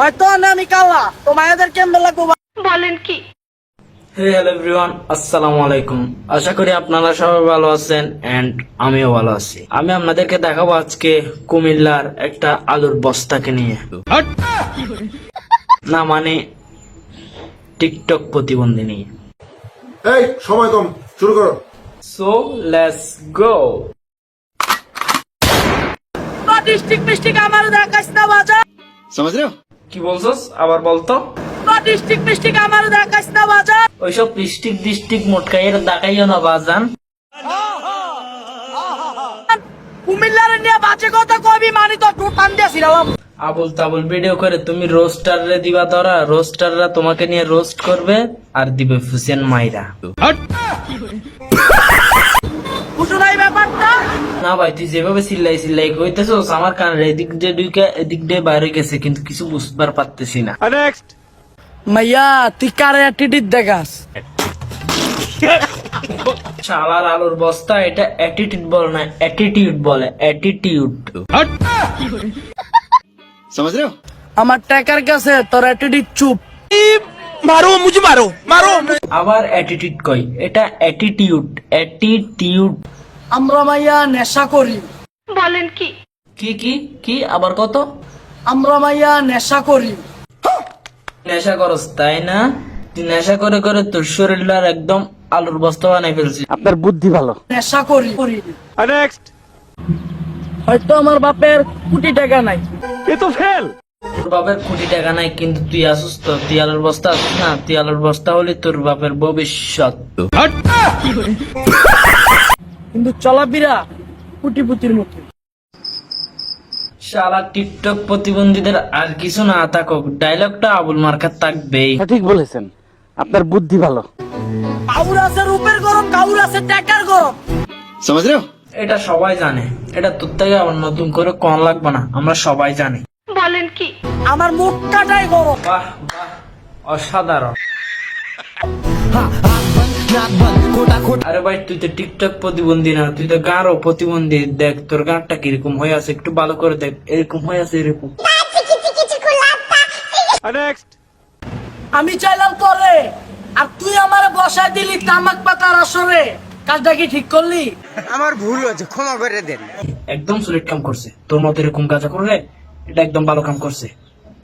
হয়তো আমি কাল্লা তো মায়াদের কেমন লাগবো বলেন কি? আশা করি আপনারা সবাই ভালো আছেন এন্ড আমিও ভালো আছি। আমি আপনাদেরকে দেখাবো আজকে কুমিল্লার একটা আলুর নিয়ে। না মানে টিকটক প্রতিবন্ধী নিয়ে। সো সমাজ কি বলছস? আবার বলতো? ডিস্ট্রিক্ট মিস্ট্রিক্ট আমার দেখাস না বাজার ওইসব ডিস্ট্রিক্ট ডিস্ট্রিক্ট মোটকাইয়ের দেখাইও না বাজান। কুমিল্লার নিয়ে বাজে কথা কবি মানি তো আবুল তাবুল ভিডিও করে তুমি রোস্টাররে দিবা ধরা রোস্টাররা তোমাকে নিয়ে রোস্ট করবে আর দিবে ফুসেন মাইরা। না ভাই তুই যেভাবে চিল্লাই চিল্লাই কইতেছস আমার কানের এদিক দিয়ে ঢুকে এদিক দিয়ে বাইরে গেছে কিন্তু কিছু বুঝবার পারতেছি না মাইয়া তুই কারে অ্যাটিটিউড দেখাস চালার আলুর বস্তা এটা অ্যাটিটিউড বলে না অ্যাটিটিউড বলে অ্যাটিটিউড समझ रहे हो আমার টাকার কাছে তোর অ্যাটিটিউড চুপ আবার অ্যাটিটিউড কই এটা অ্যাটিটিউড অ্যাটিটিউড আমরা মাইয়া নেশা করি। বলেন কি? কি কি কি? আবার কত? আমরা মাইয়া নেশা করি। নেশা করস তাই না? তুই নেশা করে করে তোর শরীরটার একদম আলুর বস্তা বানাই ফেলছিস। আপনার বুদ্ধি ভালো। নেশা করি করি। নেক্সট হয়তো আমার বাপের কোটি টাকা নাই। এ তো ফেল তোর বাপের কোটি টাকা নাই কিন্তু তুই আসুস তো। তুই আলুর বস্তা আসিস না? তুই আলুর বস্তা হলে তোর বাপের ভবিষ্যৎ। কিন্তু চলাফেরা কুটিপুতির মতো। শালা টিকটক প্রতিবন্ধীদের আর কিছু না থাকুক ডায়লগটা আবুল বলেছেন। আপনার বুদ্ধি ভালো। কাউর আছে রূপের গরম কাউর আছে গরম। এটা সবাই জানে। এটা তোর থেকে আবার নতুন করে কন লাগবে না। আমরা সবাই জানি। বলেন কি? আমার মুখটাই গরম। বাহ বাহ অসাধারণ। আরে ভাই তুই তো টিকটক প্রতিবন্ধী না তুই তো গাঁরও প্রতিবন্ধী। দেখ তোর গানটা কীরকম হয়ে আছে একটু ভালো করে দেখ এরকম হয়ে আছে এরকম। আমি চাইলাম তোরে আর তুই আমার বসায় দিলি তামাক পাতার আসরে। কাজটা কি ঠিক করলি? আমার ভুল হয়েছে ক্ষমা করে দেন। একদম সুলিট কাম করছে। তোর মতো এরকম কাজা করলে এটা একদম ভালো কাম করছে।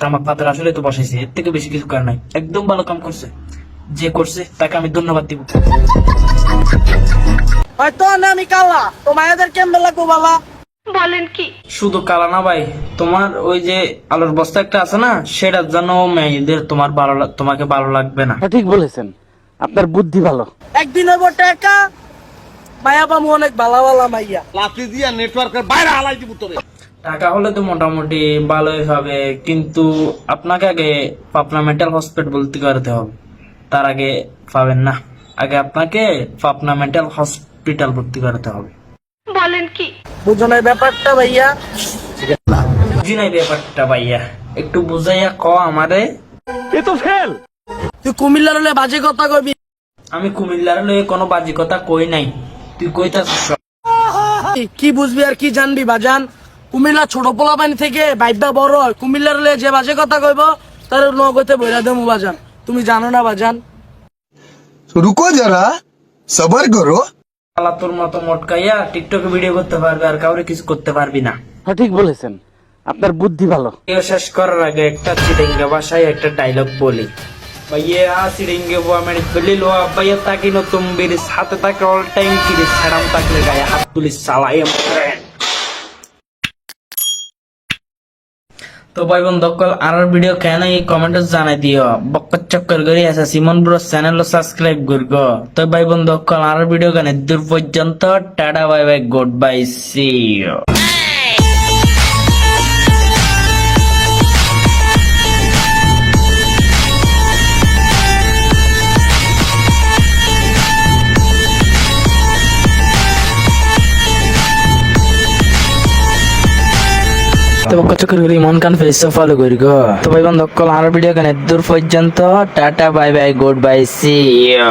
তামাক পাতার আসলে তো বসাইছে এর থেকে বেশি কিছু কার নাই। একদম ভালো কাম করছে। যে করছে তাকে আমি ধন্যবাদ দিব। হয়তো না আমি কালা। তো মায়াদের কেমন লাগবো বাবা? বলেন কি? শুধু কালা না ভাই তোমার ওই যে আলুর বস্তা একটা আছে না সেটার জন্য মেয়েদের তোমার ভালো তোমাকে ভালো লাগবে না। সঠিক বলেছেন। আপনার বুদ্ধি ভালো। একদিন হইব টাকা মায়া অনেক ভালা ভালা মাইয়া টাকা হলে তো মোটামুটি ভালোই হবে কিন্তু আপনাকে আগে পাবনা মেন্টাল হসপিটাল ভর্তি করতে হবে। তার আগে পাবেন না। আগে আপনাকে পাবনা মেন্টাল হসপিটাল ভর্তি করাতে হবে। বলেন কি? বুঝো না ব্যাপারটা ভাইয়া? বুঝি নাই ব্যাপারটা ভাইয়া। একটু বুঝাইয়া ক আমারে। এ তো ফেল! তুই কুমিল্লার হলে বাজে কথা কবি। আমি কুমিল্লার লয়ে কোনো বাজে কথা কই নাই। তুই কইতাছ কি বুঝবি আর কি জানবি বাজান? কুমিল্লা ছোট পোলা পানি থেকে বাইবা বড় হয়। কুমিল্লার হলে যে বাজে কথা কইব তার নগতে বইরা দেবো বাজান। তুমি জানো না বাজান? রুকো যারা সবার করো। তোর মতো মটকাইয়া টিকটকে ভিডিও করতে পারবে আর কাউরে কিছু করতে পারবি না। হ্যাঁ, ঠিক বলেছেন। আপনার বুদ্ধি ভালো। ভিডিও শেষ করার আগে একটা চিড়িঙ্গা ভাষায় একটা ডায়লগ বলি। ভাইয়ে আ চিড়িঙ্গে বুয়া মেরে বলি লো ভাইয়া তাকিনো তুমি হাতে তাকে অল টাইম কিরিস ছাড়াম তাকে গায়ে হাত তুলিস চালাই তো ভাই বন্ধু সকল আর ভিডিও কেন এই কমেন্টে জানাই দিও? বক্কর চক্কর করে আছে, সিমন ব্রো চ্যানেল সাবস্ক্রাইব করব। তো ভাই বন্ধু সকল আর ভিডিও কেন? দূর পর্যন্ত, tata bye bye goodbye see you তো কচকর করি মন কান ফেস ফলো করি গো। তো ভাই বন্ধু আর ভিডিও কেন। দূর পর্যন্ত, tata bye bye goodbye see you